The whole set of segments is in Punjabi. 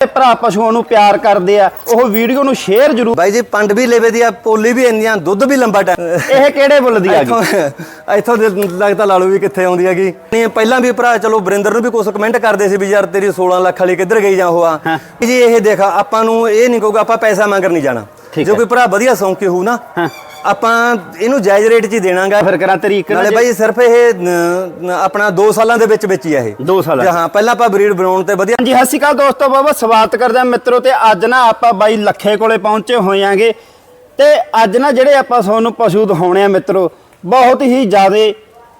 ਤੇ ਭਰਾ ਪਸ਼ੂਆਂ ਨੂੰ ਪਿਆਰ ਕਰਦੇ ਆ ਉਹ ਵੀਡੀਓ ਨੂੰ ਸ਼ੇਅਰ ਜ਼ਰੂਰ ਬਾਈ ਜੀ ਪੰਡ ਵੀ ਲੇਵੇ ਦੀ ਆ ਪੋਲੀ ਵੀ ਇੰਨੀਆਂ ਦੁੱਧ ਵੀ ਲੰਬਾ ਟਾਈਮ ਇਹ ਕਿਹੜੇ ਬੁੱਲ ਦੀ ਆ ਇੱਥੋਂ ਗਈ ਇੱਥੋਂ ਦੇ ਲੱਗਦਾ ਲਾ ਲਓ ਵੀ ਕਿੱਥੇ ਆਉਂਦੀ ਹੈਗੀ ਨਹੀਂ ਪਹਿਲਾਂ ਵੀ ਭਰਾ ਚਲੋ ਵਰਿੰਦਰ ਨੂੰ ਵੀ ਕੁਝ ਕਮੈਂਟ ਕਰਦੇ ਸੀ ਵੀ ਯਾਰ ਤੇਰੀ 16 ਲੱਖ ਵਾਲੀ ਕਿੱਧਰ ਗਈ ਜਾਂ ਉਹ ਆ। ਜੀ ਇਹ ਦੇਖ ਆਪਾਂ ਨੂੰ ਇਹ ਨਹੀਂ ਕਹੂਗਾ ਆਪਾਂ ਪੈਸਾ ਮੰਗਰ ਨਹੀਂ ਜਾਣਾ ਜੇ। ਕੋਈ ਭਰਾ ਵਧੀਆ ਸੌਂਕੇ ਹੋਊ ਨਾ। ਆਪਾਂ ਇਹਨੂੰ ਜਾਇਜ਼ ਰੇਟ 'ਚ ਹੀ ਦੇਣਾਗਾ। ਫਿਰ ਕਰਾਂ ਤੇਰੀ ਇੱਕ ਨਾ ਨਾਲੇ ਬਾਈ ਸਿਰਫ ਇਹ ਨ- ਆਪਣਾ 2 ਸਾਲਾਂ ਦੇ ਵਿੱਚ ਵਿੱਚ ਹੀ ਆ ਇਹ। ਦੋ ਸਾਲਾਂ। ਜਾਂ ਹਾਂ ਪਹਿਲਾਂ ਆਪਾਂ ਬਰੀਡ ਬਣਾਉਣ ਤੇ ਵਧੀਆ ਹਾਂਜੀ ਸਤਿ ਸ਼੍ਰੀ ਅਕਾਲ ਦੋਸਤੋ ਬਾਬਾ ਸਵਾਗਤ ਕਰਦੇ ਮਿੱਤਰੋ ਤੇ ਅੱਜ ਨਾ ਆਪਾਂ ਬਾਈ ਲੱਖੇ ਕੋਲੇ ਪਹੁੰਚੇ ਹੋਇਆਂਗੇ ਤੇ ਅੱਜ ਨਾ ਜਿਹੜੇ ਆਪਾਂ ਤੁਹਾਨੂੰ ਪਸ਼ੂ ਦਿਖਾਉਣੇ ਆ ਮਿੱਤਰੋ ਬਹੁਤ ਹੀ ਜ਼ਿਆਦੇ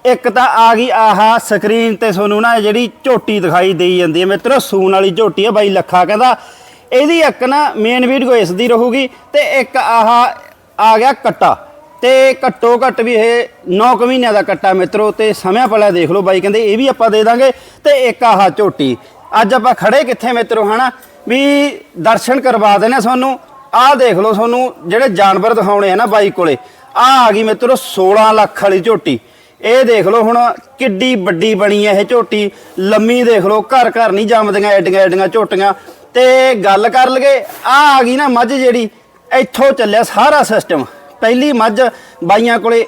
ਇੱਕ ਤਾਂ ਆ ਗਈ ਆਹਾ ਸਕਰੀਨ ਤੇ ਤੁਹਾਨੂੰ ਨਾ ਜਿਹੜੀ ਝੋਟੀ ਦਿਖਾਈ ਦੇਈ ਜਾਂਦੀ ਹੈ ਮਿੱਤਰੋ ਸੂਣ ਵਾਲੀ ਝੋਟੀ ਹੈ ਬਾਈ ਲੱਖਾ ਕਹਿੰਦਾ। ਇਹਦੀ ਇੱਕ ਨਾ ਮੇਨ ਵੀਡੀਓ ਇਸ ਦੀ ਰਹੂਗੀ ਤੇ ਇੱਕ ਆਹਾ ਆ ਗਿਆ ਕੱਟਾ। ਤੇ ਘੱਟੋ ਘੱਟ ਵੀ ਇਹ 9 ਕੁ ਮਹੀਨਿਆਂ ਦਾ ਕੱਟਾ ਮਿੱਤਰੋ, ਤੇ ਸਮਿਆਂ ਪਲਿਆ ਦੇਖ ਲਓ ਬਾਈ, ਕਹਿੰਦੇ ਇਹ ਵੀ ਆਪਾਂ ਦੇ ਦਾਂਗੇ। ਤੇ ਇੱਕ ਆਹ ਝੋਟੀ। ਅੱਜ ਆਪਾਂ ਖੜੇ ਕਿੱਥੇ ਮਿੱਤਰੋ, ਹਨਾ? ਵੀ ਦਰਸ਼ਨ ਕਰਵਾ ਦੇਣੇ ਤੁਹਾਨੂੰ। ਆਹ ਦੇਖ ਲਓ ਤੁਹਾਨੂੰ, ਜਿਹੜੇ ਜਾਨਵਰ ਦਿਖਾਉਣੇ ਆ ਨਾ ਬਾਈ ਕੋਲੇ। ਆਹ ਆ ਗਈ ਮਿੱਤਰੋ 16 ਲੱਖ ਵਾਲੀ ਝੋਟੀ। ਇਹ ਦੇਖ ਲਓ ਹੁਣ ਕਿੱਡੀ ਵੱਡੀ ਬਣੀ ਹੈ ਇਹ ਝੋਟੀ। ਲੰਮੀ ਦੇਖ ਲਓ, ਘਰ ਘਰ ਨਹੀਂ ਜੰਮਦੀਆਂ ਐਡੀਆਂ ਐਡੀਆਂ ਝੋਟੀਆਂ। ਤੇ ਗੱਲ ਕਰ ਲਗੇ ਆ ਆ ਗਈ ਨਾ ਮੱਝ ਜਿਹੜੀ। ਇੱਥੋਂ ਚੱਲਿਆ ਸਾਰਾ ਸਿਸਟਮ ਪਹਿਲੀ ਮੱਝ ਬਾਈਆਂ ਕੋਲੇ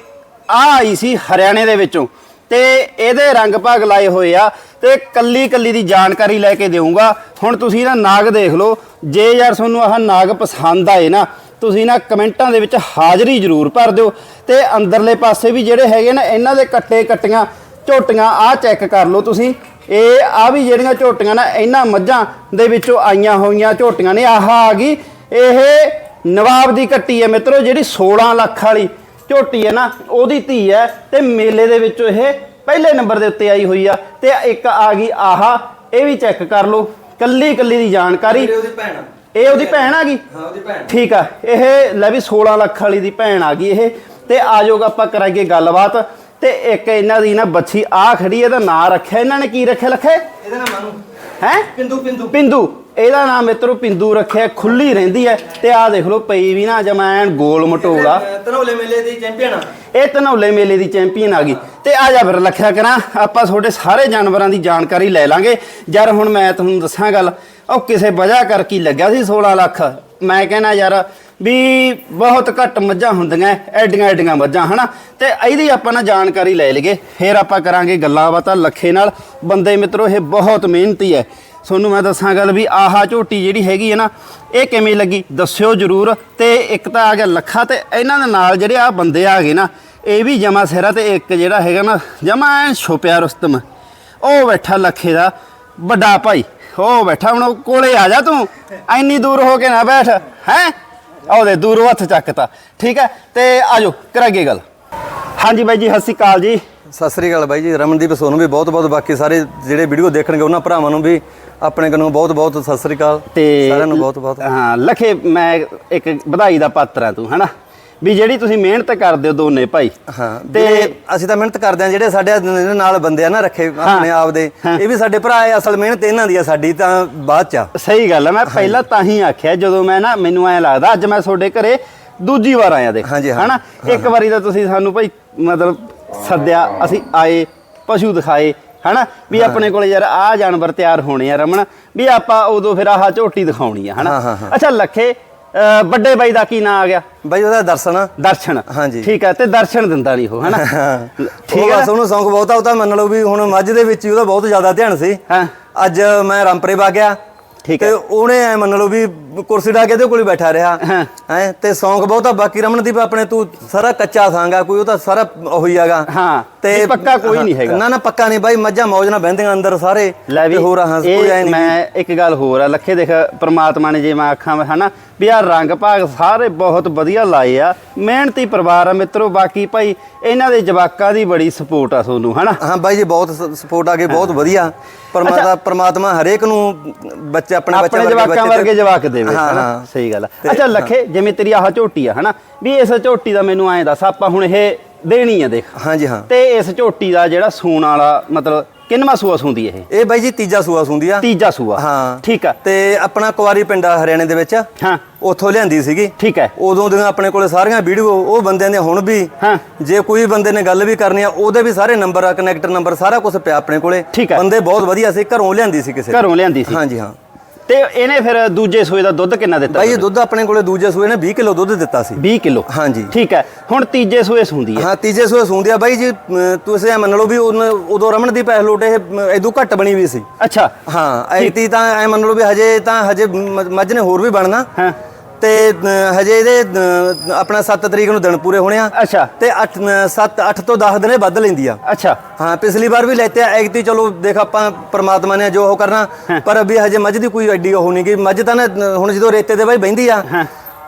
ਆ ਆਈ ਸੀ ਹਰਿਆਣੇ ਦੇ ਵਿੱਚੋਂ। ਤੇ ਇਹਦੇ ਰੰਗ ਭਾਗ ਲਾਏ ਹੋਏ ਆ ਤੇ ਕੱਲੀ ਕੱਲੀ ਦੀ ਜਾਣਕਾਰੀ ਲੈ ਕੇ ਦੇਵਾਂਗਾ ਹੁਣ ਤੁਸੀਂ ਨਾ ਨਾਗ ਦੇਖ ਲਓ। ਜੇ ਯਾਰ ਤੁਹਾਨੂੰ ਆਹ ਨਾਗ ਪਸੰਦ ਆਏ ਨਾ, ਤੁਸੀਂ ਨਾ ਕਮੈਂਟਾਂ ਦੇ ਵਿੱਚ ਹਾਜ਼ਰੀ ਜ਼ਰੂਰ ਭਰ ਦਿਓ। ਤੇ ਅੰਦਰਲੇ ਪਾਸੇ ਵੀ ਜਿਹੜੇ ਹੈਗੇ ਨਾ, ਇਹਨਾਂ ਦੇ ਕੱਟੇ ਕੱਟੀਆਂ ਝੋਟੀਆਂ ਆਹ ਚੈੱਕ ਕਰ ਲਓ ਤੁਸੀਂ। ਇਹ ਆ ਵੀ ਜਿਹੜੀਆਂ ਝੋਟੀਆਂ ਨਾ, ਇਹਨਾਂ ਮੱਝਾਂ ਦੇ ਵਿੱਚੋਂ ਆਈਆਂ ਹੋਈਆਂ ਝੋਟੀਆਂ ਨੇ। ਆਹ ਆ ਗਈ। ਇਹ ਨਵਾਬ ਦੀ ਕੱਟੀ ਹੈ ਮਿੱਤਰੋ ਜਿਹੜੀ 16 ਲੱਖ ਵਾਲੀ ਝੋਟੀ ਹੈ ਨਾ ਉਹਦੀ ਧੀ ਹੈ ਤੇ ਮੇਲੇ ਦੇ ਵਿੱਚੋਂ ਇਹ ਪਹਿਲੇ ਨੰਬਰ ਦੇ ਉੱਤੇ ਆਈ ਹੋਈ ਆ। ਤੇ ਇੱਕ ਆ ਗਈ ਆਹਾ ਇਹ ਵੀ ਚੈੱਕ ਕਰ ਲਓ ਕੱਲੀ ਕੱਲੀ ਦੀ ਜਾਣਕਾਰੀ। ਉਹਦੀ ਭੈਣ ਇਹ ਉਹਦੀ ਭੈਣ ਆ ਗਈ? ਹਾਂ ਉਹਦੀ ਭੈਣ ਠੀਕ ਆ ਇਹ ਲੈ ਵੀ 16 ਲੱਖ ਵਾਲੀ ਦੀ ਭੈਣ ਆ ਗਈ ਇਹ। ਤੇ ਆਜੋਗਾ ਆਪਾਂ ਕਰਾਂਗੇ ਗੱਲਬਾਤ। ਤੇ ਇੱਕ ਇਹਨਾਂ ਦੀ ਨਾ ਬੱਚੀ ਆ ਖੜੀ ਇਹਦਾ ਨਾਂ ਰੱਖਿਆ ਇਹਨਾਂ ਨੇ ਕੀ ਰੱਖਿਆ ਲਖੇ? ਇਹਦਾ ਨਾਮ ਮਾਨੂੰ। ਹੈ? ਪਿੰਦੂ ਪਿੰਦੂ। ਪਿੰਦੂ। ਇਹਦਾ ਨਾਮ ਮਿੱਤਰੋ ਪਿੰਦੂ ਰੱਖਿਆ ਖੁੱਲੀ ਰਹਿੰਦੀ ਹੈ। ਤੇ ਆਹ ਦੇਖ ਲਓ ਪਈ ਵੀ ਨਾ ਜਮੈਨ ਗੋਲ ਮਟੋਲਾ। ਤਨੌਲੇ ਮੇਲੇ ਦੀ ਚੈਂਪੀਅਨ ਆ। ਇਹ ਧਨੌਲੇ ਮੇਲੇ ਦੀ ਚੈਂਪੀਅਨ ਆ ਗਈ। ਤੇ ਆ ਜਾ ਫਿਰ ਲੱਖਿਆ ਕਰਾਂ ਆਪਾਂ ਤੁਹਾਡੇ ਸਾਰੇ ਜਾਨਵਰਾਂ ਦੀ ਜਾਣਕਾਰੀ ਲੈ ਲਾਂਗੇ। ਯਾਰ ਹੁਣ ਮੈਂ ਤੁਹਾਨੂੰ ਦੱਸਾਂ ਗੱਲ। ਉਹ ਕਿਸੇ ਵਜ੍ਹਾ ਕਰਕੇ ਹੀ ਲੱਗਿਆ ਸੀ 16 ਲੱਖ। ਮੈਂ ਕਹਿੰਦਾ ਯਾਰ ਵੀ ਬਹੁਤ ਘੱਟ ਮੱਝਾਂ ਹੁੰਦੀਆਂ, ਐਡੀਆਂ ਐਡੀਆਂ ਮੱਝਾਂ, ਹਨਾ? ਤੇ ਇਹਦੀ ਆਪਾਂ ਨਾ ਜਾਣਕਾਰੀ ਲੈ ਲਈਏ। ਫਿਰ ਆਪਾਂ ਕਰਾਂਗੇ ਗੱਲਾਂ ਬਾਤਾਂ ਲੱਖੇ ਨਾਲ। ਬੰਦੇ ਮਿੱਤਰੋ, ਇਹ ਬਹੁਤ ਮਿਹਨਤੀ ਹੈ। ਤੁਹਾਨੂੰ ਮੈਂ ਦੱਸਾਂ ਗੱਲ ਵੀ ਆਹਾ ਝੋਟੀ ਜਿਹੜੀ ਹੈਗੀ ਹੈ ਨਾ, ਇਹ ਕਿਵੇਂ ਲੱਗੀ? ਦੱਸਿਓ ਜਰੂਰ। ਤੇ ਇੱਕ ਤਾਂ ਆ ਗਿਆ ਲੱਖਾ ਤੇ ਇਹਨਾਂ ਦੇ ਨਾਲ ਜਿਹੜੇ ਆ ਬੰਦੇ ਆ ਗਏ ਨਾ, ਇਹ ਵੀ ਜਮਾ ਸਿਰਾ ਤੇ ਇੱਕ ਜਿਹੜਾ ਹੈਗਾ ਨਾ, ਜਮਾ ਛੁਪਿਆ ਰੁਸਤਮ। ਉਹ ਬੈਠਾ ਲੱਖੇ ਦਾ ਵੱਡਾ ਭਾਈ। ਉਹ ਬੈਠਾ ਹੁਣ ਉਹ ਕੋਲੇ ਆ ਜਾ ਤੂੰ। ਐਨੀ ਦੂਰ ਹੋ ਕੇ ਨਾ ਬੈਠ ਹੈ? ਉਹਦੇ ਦੂਰੋਂ ਹੱਥ ਚੱਕਤਾ। ਠੀਕ ਹੈ? ਤੇ ਆਜੋ ਕਰਾਂਗੇ ਗੱਲ। ਹਾਂਜੀ ਬਾਈ ਜੀ ਸਤਿ ਸ਼੍ਰੀ ਅਕਾਲ ਜੀ। ਸਤਿ ਸ੍ਰੀ ਅਕਾਲ ਬਾਈ ਜੀ ਰਮਨਦੀਪ ਸੋਨੂੰ ਵੀ ਬਹੁਤ ਬਹੁਤ ਬਾਕੀ ਸਾਰੇ ਜਿਹੜੇ ਵੀਡੀਓ ਦੇਖਣਗੇ ਉਹਨਾਂ ਭਰਾਵਾਂ ਨੂੰ ਵੀ ਆਪਣੇ ਕੋਲੋਂ ਬਹੁਤ ਬਹੁਤ ਸਤਿ ਸ੍ਰੀ ਅਕਾਲ। ਤੇ ਸਾਰਿਆਂ ਨੂੰ ਬਹੁਤ ਬਹੁਤ। ਹਾਂ ਲਖੇ ਮੈਂ ਇੱਕ ਵਧਾਈ ਦਾ ਪਾਤਰ ਆ ਤੂੰ ਹਨਾ? ਵੀ ਜਿਹੜੀ ਤੁਸੀਂ ਮਿਹਨਤ ਕਰਦੇ ਹੋ ਦੋਨੇ ਭਾਈ। ਹਾਂ ਤੇ ਅਸੀਂ ਤਾਂ ਮਿਹਨਤ ਕਰਦੇ ਆ ਜਿਹੜੇ ਸਾਡੇ ਨਾਲ ਬੰਦੇ ਆ ਨਾ ਰੱਖੇ ਆਪਣੇ ਆਪ ਦੇ ਇਹ ਵੀ ਸਾਡੇ ਭਰਾ ਆ ਅਸਲ ਮਿਹਨਤ ਇਹਨਾਂ ਦੀ ਆ ਸਾਡੀ ਤਾਂ ਬਾਅਦ ਚ ਆ। ਸਹੀ ਗੱਲ ਹੈ ਮੈਂ ਪਹਿਲਾਂ ਤਾਂ ਹੀ ਆਖਿਆ ਜਦੋਂ ਮੈਂ ਨਾ ਮੈਨੂੰ ਐ ਲੱਗਦਾ ਅੱਜ ਮੈਂ ਤੁਹਾਡੇ ਘਰੇ ਦੂਜੀ ਵਾਰ ਆਇਆ ਹਾਂ। ਹਨਾ? ਇੱਕ ਵਾਰੀ ਤਾਂ ਤੁਸੀਂ ਸਾਨੂੰ ਭਾਈ ਮਤਲਬ ਸੱਦਿਆ ਅਸੀਂ ਆਏ ਪਸ਼ੂ ਦਿਖਾਏ ਹਨਾ? ਵੀ ਆਪਣੇ ਕੋਲੇ ਯਾਰ ਆਹ ਜਾਨਵਰ ਤਿਆਰ ਹੋਣੇ ਆ ਰਮਣ ਵੀ ਆਪਾਂ ਉਦੋਂ ਫਿਰ ਆਹ ਝੋਟੀ ਦਿਖਾਉਣੀ ਆ ਹਨਾ? ਅੱਛਾ ਲੱਖੇ ਵੱਡੇ ਬਾਈ ਦਾ ਕੀ ਨਾਂ ਆ ਗਿਆ? ਬਾਈ ਉਹਦਾ ਦਰਸ਼ਨ। ਦਰਸ਼ਨ। ਹਾਂਜੀ। ਠੀਕ ਹੈ ਤੇ ਦਰਸ਼ਨ ਦਿੰਦਾ ਨਹੀਂ ਉਹ ਹਨਾ? ਠੀਕ ਹੈ ਉਹਨੂੰ ਸ਼ੌਂਕ ਬਹੁਤ ਉਹ ਤਾਂ ਮੰਨ ਲਓ ਵੀ ਹੁਣ ਮੱਝ ਦੇ ਵਿੱਚ ਹੀ ਉਹਦਾ ਬਹੁਤ ਜ਼ਿਆਦਾ ਧਿਆਨ ਸੀ। ਹਾਂ। ਅੱਜ ਮੈਂ ਰਾਮਪਰੇ ਵਾ ਗਿਆ। ਠੀਕ ਤੇ ਹੈ ਉਹਨੇ ਐ ਮੰਨ ਲਓ ਵੀ ਕੁਰਸੀ ਢਾ ਕੇ ਇਹਦੇ ਕੋਲ ਬੈਠਾ ਰਿਹਾ। ਹਾਂ। ਤੇ ਸ਼ੌਂਕ ਬਹੁਤ ਬਾਕੀ ਰਮਨਦੀਪ ਆਪਣੇ ਤੂੰ ਸਾਰਾ ਕੱਚਾ ਸਾਂਗਾ ਕੋਈ ਉਹ ਤਾਂ ਸਾਰਾ ਉਹੀ ਹੈਗਾ। ਹਾਂ। ਵੀ ਪੱਕਾ ਕੋਈ ਨਹੀਂ ਹੈਗਾ। ਨਾ ਨਾ ਪੱਕਾ ਨਹੀਂ ਬਾਈ ਮੱਝਾਂ ਮੌਜ ਨਾਲ ਬਹਿੰਦੀਆਂ ਅੰਦਰ ਸਾਰੇ। ਤੇ ਹੋਰ ਹਾਂ ਕੋਈ ਐ ਨਹੀਂ ਮੈਂ ਇੱਕ ਗੱਲ ਹੋਰ ਆ ਲੱਖੇ ਦੇਖ ਪ੍ਰਮਾਤਮਾ ਨੇ ਜੇ ਮੈਂ ਆਖਾਂ ਹਨਾ? ਵੀ ਆ ਰੰਗ ਭਾਗ ਸਾਰੇ ਬਹੁਤ ਵਧੀਆ ਲਾਏ ਆ। ਮਿਹਨਤੀ ਪਰਿਵਾਰ ਆ ਮਿੱਤਰੋ ਬਾਕੀ ਭਾਈ ਇਹਨਾਂ ਦੇ ਜਵਾਕਾਂ ਦੀ ਬੜੀ ਸਪੋਰਟ ਆ ਤੁਹਾਨੂੰ ਹਨਾ? ਹਾਂ ਬਾਈ ਜੀ ਬਹੁਤ ਸਪੋਰਟ ਆ ਗਈ ਬਹੁਤ ਵਧੀਆ। ਪਰਮਾਤਮਾ ਪਰਮਾਤਮਾ ਹਰੇਕ ਨੂੰ ਬੱਚੇ ਆਪਣੇ ਬੱਚੇ ਆਪਣੇ ਜਵਾਕਾਂ ਵਰਗੇ ਜਵਾਕ ਦੇਵੇ ਹਨਾ। ਸਹੀ ਗੱਲ ਆ। ਅੱਛਾ ਲੱਖੇ ਜਿਵੇਂ ਤੇਰੀ ਆਹ ਝੋਟੀ ਆ ਹਨਾ? ਵੀ ਇਸ ਝੋਟੀ ਦਾ ਮੈਨੂੰ ਐਂ ਦੱਸ ਆਪਾਂ ਹੁਣ ਇਹ ਦੇਣੀ ਆ ਦੇਖ। ਹਾਂਜੀ ਹਾਂ। ਤੇ ਇਸ ਝੋਟੀ ਦਾ ਜਿਹੜਾ ਸੂਣ ਵਾਲਾ ਮਤਲਬ ਕਿੰਨਵਾਂ ਸੂਆ ਸੂੰਦੀ ਇਹ? ਇਹ ਬਾਈ ਜੀ ਤੀਜਾ ਸੂਆ ਸੁੰਦੀ ਆ। ਤੀਜਾ ਸੂਆ। ਹਾਂ। ਠੀਕ ਆ। ਤੇ ਆਪਣਾ ਕੁਵਾਰੀ ਪਿੰਡ ਆ ਹਰਿਆਣੇ ਦੇ ਵਿੱਚ। ਹਾਂ। ਉੱਥੋਂ ਲਿਆਂਦੀ ਸੀਗੀ। ਠੀਕ ਹੈ ਉਦੋਂ ਦੀਆਂ ਆਪਣੇ ਕੋਲੇ ਸਾਰੀਆਂ ਵੀਡੀਓ ਉਹ ਬੰਦਿਆਂ ਦੇ ਹੁਣ ਵੀ। ਹਾਂ। ਜੇ ਕੋਈ ਬੰਦੇ ਨੇ ਗੱਲ ਵੀ ਕਰਨੀ ਆ ਉਹਦੇ ਵੀ ਸਾਰੇ ਨੰਬਰ ਆ ਕਨੈਕਟਰ ਨੰਬਰ ਸਾਰਾ ਕੁਝ ਪਿਆ ਆਪਣੇ ਕੋਲੇ। ਠੀਕ ਹੈ। ਬੰਦੇ ਬਹੁਤ ਵਧੀਆ ਸੀ ਘਰੋਂ ਲਿਆਂਦੀ ਸੀ ਕਿਸੇ। ਘਰੋਂ ਲਿਆਂਦੀ ਸੀ। ਹਾਂਜੀ ਹਾਂ। ਤੇ ਇਹਨੇ ਫਿਰ ਦੂਜੇ ਸੂਏ ਦਾ ਦੁੱਧ ਕਿੰਨਾ ਦਿੱਤਾ ਬਾਈ ਇਹ ਦੁੱਧ ਆਪਣੇ ਕੋਲੇ ਦੂਜੇ ਸੂਏ ਨੇ 20 ਕਿਲੋ ਦੁੱਧ ਦਿੱਤਾ ਸੀ। 20 ਕਿਲੋ। ਹਾਂਜੀ। ਠੀਕ ਹੈ। ਹੁਣ ਤੀਜੇ ਸੂਏ ਸੁੰਦੀ ਹੈ। ਹਾਂ ਤੀਜੇ ਸੂਏ ਸੂੰਦੀ ਆ ਬਾਈ ਜੀ ਤੁਸੀਂ ਇਹ ਮੰਨ ਲਓ ਵੀ ਉਦੋਂ ਰਮਨ ਦੀ ਪੈਸ ਲੋਟ ਇਹ ਇਦੋਂ ਘੱਟ ਬਣੀ ਵੀ ਸੀ। ਅੱਛਾ। ਹਾਂ ਐਤੀ ਤਾਂ ਐ ਮੰਨ ਲਓ ਵੀ ਹਜੇ ਤਾਂ ਹਜੇ ਮੱਝ ਨੇ ਹੋਰ ਵੀ ਬਣਨਾ। ਹਾਂ। ਤੇ ਹਜੇ ਇਹਦੇ ਆਪਣਾ 7 ਤਰੀਕ ਨੂੰ ਦਿਨ ਪੂਰੇ ਹੋਣੇ ਆ। ਅੱਛਾ। ਤੇ 8 7 8 ਤੋਂ 10 ਦਿਨੇ ਵੱਧ ਲੈਂਦੀ ਆ। ਅੱਛਾ। ਹਾਂ ਪਿਛਲੀ ਵਾਰ ਵੀ ਲੈਤੇ ਐਗਤੀ ਚਲੋ ਦੇਖ ਆਪਾਂ ਪ੍ਰਮਾਤਮਾ ਨੇ ਜੋ ਉਹ ਕਰਨਾ ਪਰ ਅਭੀ ਹਜੇ ਮੱਝ ਦੀ ਕੋਈ ਐਡੀ ਉਹ ਨਹੀਂ ਕਿ ਮੱਝ ਤਾਂ ਨਾ ਹੁਣ ਜਦੋਂ ਰੇਤੇ ਤੇ ਬਾਈ ਬਹਿੰਦੀ ਆ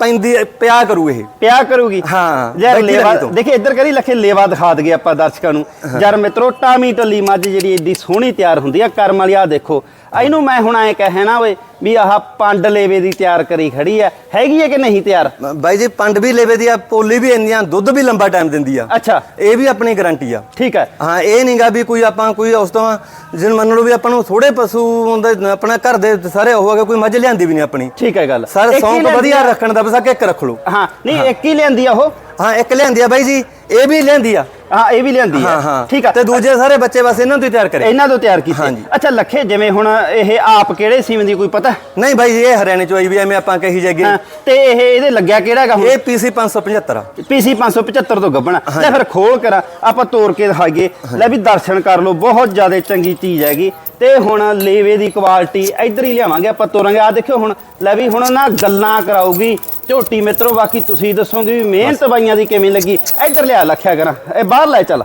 ਪੈਂਦੀ ਪਿਆ ਕਰੂ ਇਹ। ਪਿਆ ਕਰੂਗੀ। ਹਾਂ, ਯਾਰ ਬੈਠੀ ਲੇਵਾ ਤੂੰ। ਦੇਖੇ ਇੱਧਰ ਕਰੀ ਲਖੇ ਲੇਵਾ ਦਿਖਾ ਦਗੇ ਆਪਾਂ ਦਰਸ਼ਕਾਂ ਨੂੰ। ਯਾਰ ਮਿੱਤਰੋ ਟਾਮੀ ਟੱਲੀ ਮੱਝ ਜਿਹੜੀ ਏਡੀ ਸੋਹਣੀ ਤਿਆਰ ਹੁੰਦੀ ਆ ਕਰਮ ਵਾਲੀ ਆ ਦੇਖੋ। ਇਹਨੂੰ ਮੈਂ ਹੁਣ ਐ ਕਹੇ ਨਾ ਓਏ ਵੀ ਆਹ ਪੰਡ ਲੇਵੇ ਦੀ ਤਿਆਰ ਕਰੀ ਖੜੀ ਆ ਹੈਗੀ ਹੈ ਕਿ ਨਹੀਂ ਤਿਆਰ? ਬਾਈ ਜੀ ਪੰਡ ਵੀ ਲੇਵੇ ਦੀ ਆ ਪੋਲੀ ਵੀ ਇੰਨੀਆਂ ਦੁੱਧ ਵੀ ਲੰਬਾ ਟਾਈਮ ਦਿੰਦੀ ਆ। ਅੱਛਾ। ਇਹ ਵੀ ਆਪਣੀ ਗਾਰੰਟੀ ਆ। ਠੀਕ ਹੈ ਹਾਂ ਇਹ ਨਹੀਂਗਾ ਵੀ ਕੋਈ ਆਪਾਂ ਕੋਈ ਉਸ ਤੋਂ ਜਿਨ ਮੰਨ ਲਓ ਵੀ ਆਪਾਂ ਨੂੰ ਥੋੜੇ ਪਸ਼ੂ ਹੁੰਦੇ ਆਪਣਾ ਘਰ ਦੇ ਸਾਰੇ ਉਹ ਹੈਗਾ ਕੋਈ ਮੱਝ ਲਿਆਂਦੀ ਵੀ ਨਹੀਂ ਆਪਣੀ। ਠੀਕ ਹੈ ਗੱਲ। ਸਰ ਸੌਂਕ ਵਧੀਆ। ਰੱਖਣ ਦਾ ਬਸ ਇੱਕ ਰੱਖ ਲਓ। ਹਾਂ ਨਹੀਂ ਇੱਕ ਹੀ ਲਿਆਂਦੀ ਆ ਉਹ। ਹਾਂ ਇੱਕ ਲਿਆਂਦੀ ਆ ਬਾਈ ਜੀ ਇਹ ਵੀ ਲਿਆਂਦੀ ਆ। ਹਾਂ ਇਹ ਵੀ ਲਿਆਂਦੀ ਆ। ਹਾਂ ਹਾਂ। ਠੀਕ ਆ। ਤੇ ਦੂਜੇ ਸਾਰੇ ਬੱਚੇ ਬਸ ਇਹਨਾਂ ਤੋਂ ਤਿਆਰ ਕਰੇ। ਇਹਨਾਂ ਤੋਂ ਤਿਆਰ ਕੀਤੀ। ਅੱਛਾ ਲੱਖੇ ਜਿਵੇਂ ਹੁਣ ਇਹ ਆਪ ਕਿਹੜੇ ਸੀਮ ਦੀ ਕੋਈ ਪਤਾ? ਨਹੀਂ ਬਾਈ ਜੀ, ਇਹ ਹਰਿਆਣੇ ਚੋਂ ਆਈ ਵੀ ਐਵੇਂ ਆਪਾਂ ਕਹੀ ਜਾਗੇ ਤੇ ਇਹ ਇਹਦੇ ਲੱਗਿਆ ਕਿਹੜਾ ਹੈਗਾ ਹੁਣ? ਇਹ ਪੀਸੀ 575 ਆ। ਪੀਸੀ 575 ਤੋਂ ਗੱਬਣਾ ਲੈ ਫਿਰ ਖੋਲ ਕਰਾਂ ਆਪਾਂ ਤੋੜ ਕੇ ਦਿਖਾਈਏ। ਲੈ ਵੀ ਦਰਸ਼ਨ ਕਰ ਲਓ ਬਹੁਤ ਜ਼ਿਆਦਾ ਚੰਗੀ ਚੀਜ਼ ਹੈਗੀ। ਤੇ ਹੁਣ ਲੇਵੇ ਦੀ ਕੁਆਲਿਟੀ ਇੱਧਰ ਹੀ ਲਿਆਵਾਂਗੇ ਆਪਾਂ ਤੋਰਾਂਗੇ। ਆ ਦੇਖਿਓ ਹੁਣ ਲੈ ਵੀ ਹੁਣ ਨਾ ਗੱਲਾਂ ਕਰਾਊਗੀ। ਝੋਟੀ ਮਿੱਤਰੋ ਬਾਕੀ ਤੁਸੀਂ ਦੱਸੋਗੇ ਵੀ ਮਿਹਨਤ ਬਾਈਆਂ ਦੀ ਕਿਵੇਂ ਲੱਗੀ। ਇੱਧਰ ਲਿਆ ਲੱਖਿਆ ਕਰਾਂ। ਇਹ ਬਾਹਰ ਲੈ ਚੱਲ।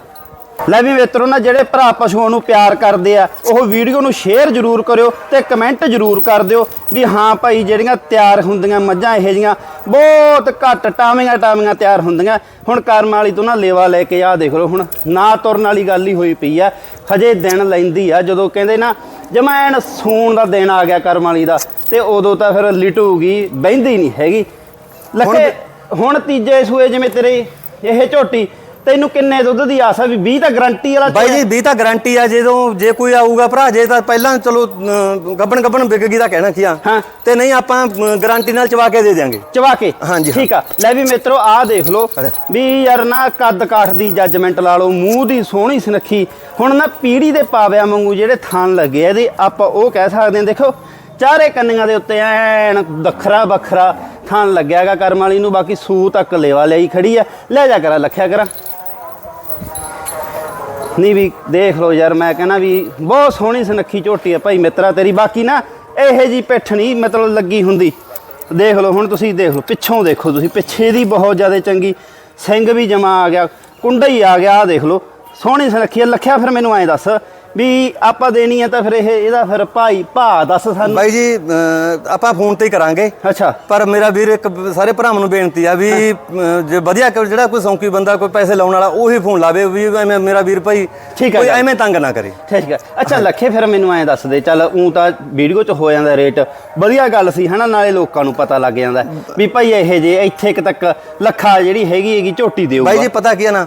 ਲੈ ਵੀ ਮਿੱਤਰੋ ਨਾ ਜਿਹੜੇ ਭਰਾ ਪਸ਼ੂਆਂ ਨੂੰ ਪਿਆਰ ਕਰਦੇ ਆ ਉਹ ਵੀਡੀਓ ਨੂੰ ਸ਼ੇਅਰ ਜ਼ਰੂਰ ਕਰਿਓ ਤੇ ਕਮੈਂਟ ਜ਼ਰੂਰ ਕਰ ਦਿਓ ਵੀ ਹਾਂ ਭਾਈ ਜਿਹੜੀਆਂ ਤਿਆਰ ਹੁੰਦੀਆਂ ਮੱਝਾਂ ਇਹੋ ਜੀਆਂ ਬਹੁਤ ਘੱਟ ਟਾਵੀਆਂ ਟਾਵੀਆਂ ਤਿਆਰ ਹੁੰਦੀਆਂ। ਹੁਣ ਕਰਮ ਵਾਲੀ ਤੋਂ ਨਾ ਲੇਵਾ ਲੈ ਕੇ ਆ ਦੇਖ ਲਓ ਹੁਣ ਨਾ ਤੁਰਨ ਵਾਲੀ ਗੱਲ ਹੀ ਹੋਈ ਪਈ ਆ। ਹਜੇ ਦਿਨ ਲੈਂਦੀ ਆ ਜਦੋਂ ਕਹਿੰਦੇ ਨਾ ਜਮੈਨ ਸੂਣ ਦਾ ਦਿਨ ਆ ਗਿਆ ਕਰਮ ਵਾਲੀ ਦਾ ਤੇ ਉਦੋਂ ਤਾਂ ਫਿਰ ਲਿਟੂਗੀ ਬਹਿੰਦੀ ਨਹੀਂ ਹੈਗੀ। ਲੱਖੇ ਹੁਣ ਤੀਜੇ ਸੂਏ ਜਿਵੇਂ ਤੇਰੇ ਇਹ ਝੋਟੀ ਤੈਨੂੰ ਕਿੰਨੇ ਦੁੱਧ ਦੀ ਆਸ ਆ ਵੀ 20 ਤਾਂ ਗਰੰਟੀ ਵਾਲਾ ਬਾਈ ਜੀ 20 ਤਾਂ ਗਾਰੰਟੀ ਆ ਜਦੋਂ ਜੇ ਕੋਈ ਆਊਗਾ ਭਰਾ ਜੇ ਤਾਂ ਪਹਿਲਾਂ ਚਲੋ ਗੱਬਣ ਗੱਬਣ ਵਿਕ ਗਈ ਦਾ ਕਹਿਣਾ ਕੀ ਆ। ਤੇ ਨਹੀਂ ਆਪਾਂ ਗਾਰੰਟੀ ਨਾਲ ਚਵਾ ਕੇ ਦੇ ਦਿਆਂਗੇ। ਚਵਾ ਕੇ? ਹਾਂਜੀ। ਠੀਕ ਆ। ਲੈ ਵੀ ਮਿੱਤਰੋ ਆਹ ਦੇਖ ਲਓ। ਵੀ ਯਾਰ ਨਾ ਕੱਦ ਕਾਠ ਦੀ ਜੱਜਮੈਂਟ ਲਾ ਲਓ ਮੂੰਹ ਦੀ ਸੋਹਣੀ ਸੁਨੱਖੀ। ਹੁਣ ਨਾ ਪੀੜੀ ਦੇ ਪਾਵਿਆਂ ਵਾਂਗੂ ਜਿਹੜੇ ਥਣ ਲੱਗੇ ਆ ਇਹਦੇ ਆਪਾਂ ਉਹ ਕਹਿ ਸਕਦੇ ਹਾਂ। ਦੇਖੋ ਚਾਰੇ ਕੰਨੀਆਂ ਦੇ ਉੱਤੇ ਐਨ ਵੱਖਰਾ ਵੱਖਰਾ ਥਣ ਲੱਗਿਆਗਾ ਕਰਮ ਵਾਲੀ ਨੂੰ ਬਾਕੀ ਸੂ ਤੱਕ ਲੇਵਾ ਲਈ ਖੜੀ ਆ। ਲੈ ਜਾ ਕਰਾਂ ਲੱਖਿਆ ਕਰਾਂ। ਨਹੀਂ ਵੀ ਦੇਖ ਲਓ ਯਾਰ, ਮੈਂ ਕਹਿੰਦਾ ਵੀ ਬਹੁਤ ਸੋਹਣੀ ਸੁਨੱਖੀ ਝੋਟੀ ਆ ਭਾਈ ਮਿੱਤਰਾ ਤੇਰੀ। ਬਾਕੀ ਨਾ ਇਹੇ ਜੀ ਪਿੱਠ ਨਹੀਂ ਮਤਲਬ ਲੱਗੀ ਹੁੰਦੀ। ਦੇਖ ਲਓ, ਹੁਣ ਤੁਸੀਂ ਦੇਖ ਲਓ, ਪਿੱਛੋਂ ਦੇਖੋ ਤੁਸੀਂ, ਪਿੱਛੇ ਦੀ ਬਹੁਤ ਜ਼ਿਆਦਾ ਚੰਗੀ ਸਿੰਘ ਵੀ ਜਮਾ ਆ ਗਿਆ, ਕੁੰਡਾ ਹੀ ਆ ਗਿਆ ਆ ਦੇਖ ਲਓ। ਸੋਹਣੀ ਸੁਨੱਖੀ ਆ, ਲੱਖਿਆ ਫਿਰ ਮੈਨੂੰ ਐਂ ਦੱਸ ਵੀ ਆਪਾਂ ਦੇਣੀ ਆ ਤਾਂ ਫਿਰ ਇਹ ਇਹਦਾ ਫਿਰ ਭਾਈ ਭਾ ਦੱਸ ਸਾਨੂੰ। ਬਾਈ ਜੀ ਅਹ, ਆਪਾਂ ਫੋਨ ਤੇ ਹੀ ਕਰਾਂਗੇ। ਅੱਛਾ। ਪਰ ਮੇਰਾ ਵੀਰ ਇੱਕ ਸਾਰੇ ਭਰਾਵਾਂ ਨੂੰ ਬੇਨਤੀ ਆ ਵੀ ਅਹ, ਜੇ ਵਧੀਆ ਕੋਈ- ਜਿਹੜਾ ਕੋਈ ਸੌਂਕੀ ਬੰਦਾ ਕੋਈ ਪੈਸੇ ਲਾਉਣ ਵਾਲਾ ਉਹੀ ਫੋਨ ਲਾਵੇ ਵੀ ਐਵੇਂ ਮੇਰਾ ਵੀਰ ਭਾਈ ਠੀਕ ਹੈ ਕੋਈ ਗੱਲ। ਐਵੇਂ ਤੰਗ ਨਾ ਕਰੇ। ਠੀਕ ਹੈ ਅੱਛਾ ਲੱਖੇ ਫਿਰ ਮੈਨੂੰ ਐਂ ਦੱਸ ਦੇ ਚੱਲ ਉਂ ਤਾਂ ਵੀਡੀਓ 'ਚ ਹੋ ਜਾਂਦਾ ਰੇਟ। ਵਧੀਆ ਗੱਲ ਸੀ ਹਨਾ ਨਾਲੇ ਲੋਕਾਂ ਨੂੰ ਪਤਾ ਲੱਗ ਜਾਂਦਾ। ਵੀ ਭਾਈ ਇਹ ਜੇ ਇੱਥੇ ਕੁ ਤੱਕ ਲੱਖਾ ਜਿਹੜੀ ਹੈਗੀ ਹੈਗੀ ਝੋਟੀ ਦੇਊਗਾ। ਬਾਈ ਜੀ ਪਤਾ ਕੀ ਹੈ ਨਾ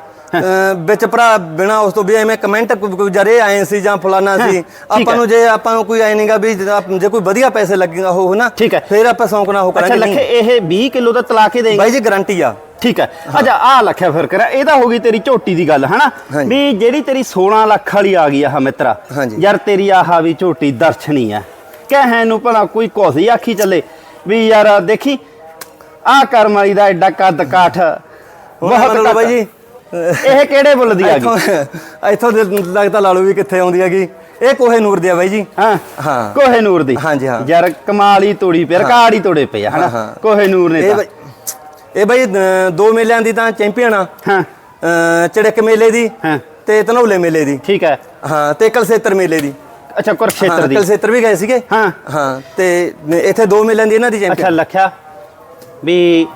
ਵਿੱਚ ਭਰਾ ਬਿਨਾ ਉਸ ਤੋਂ ਵੀ ਐਵੇਂ ਕਮੈਂਟ ਜਰੇ ਆਏ ਸੀ ਜਾਂ ਫਲਾਨਾ ਸੀ ਆਪਾਂ ਹੈ। ਨੂੰ ਜੇ ਆਪਾਂ ਨੂੰ ਕੋਈ ਆਏ ਨਹੀਂਗਾ ਵੀ ਜੇ ਕੋਈ ਵਧੀਆ ਪੈਸੇ ਲੱਗੇਗਾ ਉਹ ਨਾ ਠੀਕ ਹੈ। ਫਿਰ ਆਪਾਂ ਸੌਂਕ ਨਾ ਅੱਛਾ ਕਰਾਂਗੇ ਲੱਖੇ ਨਹੀਂ। ਇਹ 20 ਕਿਲੋ ਦਾ ਤਲਾ ਕੇ ਦੇਂਗੇ ਬਾਈ ਜੀ ਗਾਰੰਟੀ ਆ ਠੀਕ ਹੈ ਅੱਛਾ ਆ ਲੱਖਿਆ ਫਿਰ ਕਰਾ ਇਹ ਤਾਂ ਹੋ ਗਈ ਤੇਰੀ ਝੋਟੀ ਦੀ ਗੱਲ ਹਨਾ। ਵੀ ਜਿਹੜੀ ਤੇਰੀ 16 ਲੱਖ ਵਾਲੀ ਆ ਗਈ ਆਹ ਮਿੱਤਰਾ। ਯਾਰ ਤੇਰੀ ਆਹ ਵੀ ਝੋਟੀ ਦਰਸ਼ਨੀ ਆ ਕਹਿ ਨੂੰ ਭਲਾ ਕੋਈ ਹੀ ਆਖੀ ਚੱਲੇ ਵੀ ਯਾਰ ਦੇਖੀ ਆਹ ਕਰਮ ਵਾਲੀ ਦਾ ਐਡਾ ਕੱਦ ਕਾਠ ਬਹੁਤ। ਬਾਈ ਜੀ ਇਹ ਕਿਹੜੇ ਬੁੱਲ ਦੀ ਆ ਇੱਥੋਂ ਗਈ? ਇੱਥੋਂ ਦੇ ਲੱਗਦਾ ਲਾ ਲਓ ਵੀ ਕਿੱਥੇ ਆਉਂਦੀ ਹੈਗੀ ਇਹ ਕੋਹੇ ਨੂਰ ਦੀ ਆ ਬਾਈ ਜੀ। ਹਾਂ ਹਾਂ। ਕੋਹੇ ਨੂਰ ਦੀ। ਹਾਂਜੀ, ਹਾਂ। ਯਾਰ ਕਮਾਲ ਤੋੜੀ ਪਿਆ ਹੀ। ਤੋੜੇ ਪਏ ਆ ਹਾਂ, ਹਨਾ। ਕੋਹੇ ਨੂਰ ਨੇ ਇਹ ਤਾਂ। ਬਾਈ ਇਹ ਬਾਈ ਦੋ ਮੇਲਿਆਂ ਦੀ ਤਾਂ ਚੈਂਪੀਅਨ ਆ। ਹਾਂ। ਚੜਕ ਮੇਲੇ ਦੀ ਹਾਂ। ਤੇ ਧਨੌਲੇ ਮੇਲੇ ਦੀ। ਠੀਕ ਹੈ। ਹਾਂ ਤੇ ਕਲਸੇਤਰ ਮੇਲੇ ਦੀ। ਅੱਛਾ ਕੁਰਕਸ਼ੇਤਰ ਦੀ। ਕਲਸੇਤਰ ਵੀ ਗਏ ਸੀਗੇ। ਹਾਂ। ਹਾਂ ਤੇ ਇੱਥੇ ਦੋ ਮੇਲਿਆਂ ਦੀ ਇਹਨਾਂ ਦੀ ਅੱਛਾ ਚੈਂਪੀਅਨ। ਲਖਿਆ। ਵੀ